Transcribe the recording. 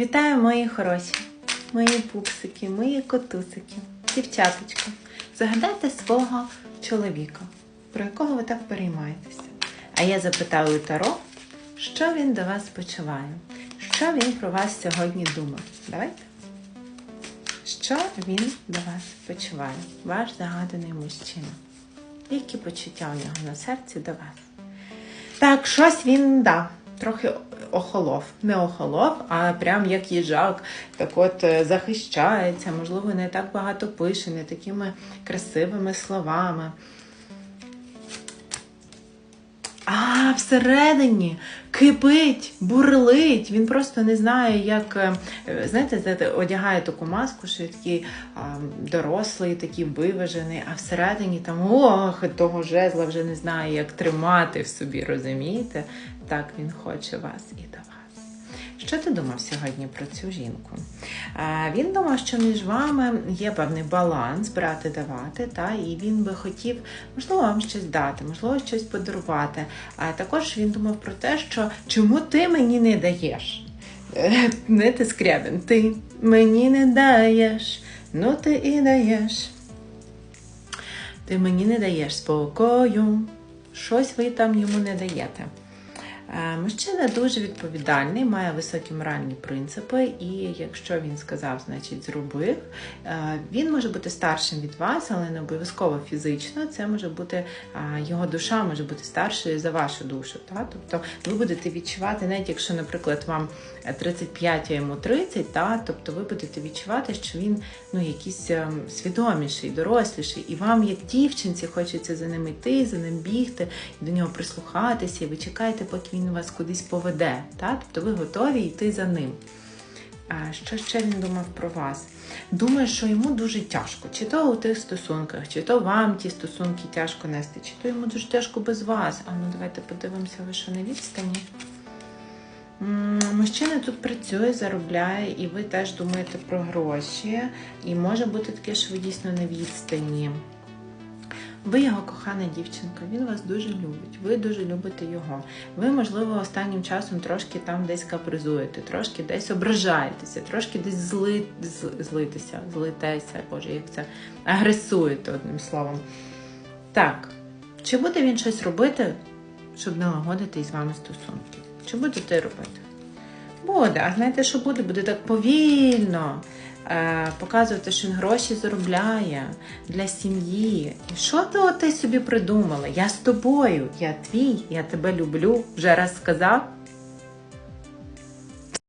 Вітаю, мої хороші, мої пупсики, мої котусики, дівчаточка. Загадайте свого чоловіка, про якого ви так переймаєтеся. А я запитаю Таро, що він до вас почуває, що він про вас сьогодні думає. Давайте. Що він до вас почуває? Ваш загаданий мужчина. Які почуття у нього на серці до вас? Так, щось він да, трохи охолов. Не охолов, а прям як їжак, так от е, захищається, можливо, не так багато пише, не такими красивими словами. А всередині кипить, бурлить. Він просто не знає, як е, знаєте, знаєте, одягає таку маску, що такий а, дорослий, такий виважений, а всередині там ох, того жезла вже не знає, як тримати в собі, розумієте? Так він хоче вас і до вас. Що ти думав сьогодні про цю жінку? Він думав, що між вами є певний баланс брати давати, та і він би хотів, можливо, вам щось дати, можливо, щось подарувати. А також він думав про те, що чому ти мені не даєш? Е, Не ти скрябін, ти мені не даєш, ну ти і даєш. Ти мені не даєш спокою, щось ви там йому не даєте. Е, Мужчина дуже відповідальний, має високі моральні принципи, і якщо він сказав, значить зробив. Е, Він може бути старшим від вас, але не обов'язково фізично. Це може бути е, його душа може бути старшою за вашу душу. Та? Тобто ви будете відчувати, навіть якщо, наприклад, вам 35, а йому 30, та? тобто ви будете відчувати, що він ну, якийсь свідоміший, доросліший, і вам, як дівчинці, хочеться за ним йти, за ним бігти, до нього прислухатися, і ви чекаєте, поки він вас кудись поведе. Та? Тобто ви готові йти за ним. Що ще він думав про вас? Думає, що йому дуже тяжко, чи то у тих стосунках, чи то вам ті стосунки тяжко нести, чи то йому дуже тяжко без вас. А ну давайте подивимося, ви що на відстані. Мужчина тут працює, заробляє, і ви теж думаєте про гроші. І може бути таке, що ви дійсно на відстані. Ви його кохана дівчинка, він вас дуже любить, ви дуже любите його. Ви, можливо, останнім часом трошки там десь капризуєте, трошки десь ображаєтеся, трошки десь зли, злитеся, злитеся, боже, як це агресуєте одним словом. Так, чи буде він щось робити, щоб налагодити із вами стосунки? Чи будете робити? Буде, а знаєте, що буде? Буде так повільно показувати, що він гроші заробляє для сім'ї. І що ти, ти собі придумала? Я з тобою, я твій, я тебе люблю. Вже раз сказав,